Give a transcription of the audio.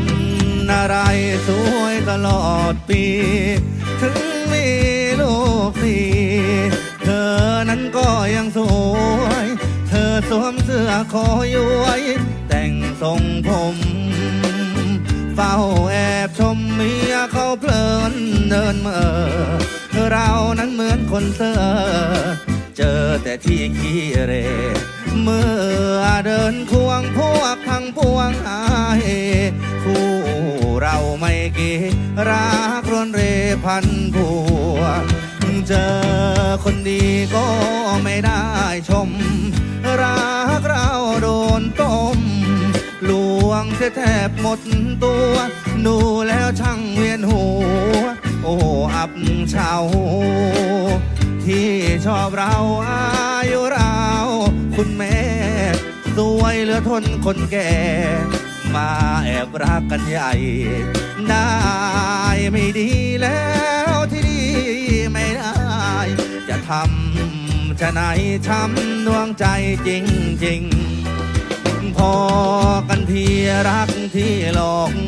นอะไรสวยตลอดปี ถึงมีลูกสีเธอนั้นก็ยังสวย เธอสวมเสื้อคอยวย แต่งทรงผม เฝ้าแอบชมเมียเขาเพลินเดินเมื่อเรานั้นเหมือนคนเสือเจอแต่ที่ขี้เรเมื่อเดินควงพวกทั้งพวงหา เกรักรวนเรพันผัวเจอคนดีก็ไม่ได้ชม รักเราโดนต้มลวงเสียแทบหมดตัว ดูแล้วช่างเวียนหัว โอ้อับเฉาที่ชอบเราอายุเรา คุณแม่สวยเหลือทนคนแก่ มาแอบรักกันใหญ่ ได้ไม่ดีแล้วที่ดีไม่ได้ จะทำจะไหนช้ำดวงใจจริงๆพอกันที่รักที่หลอกลวง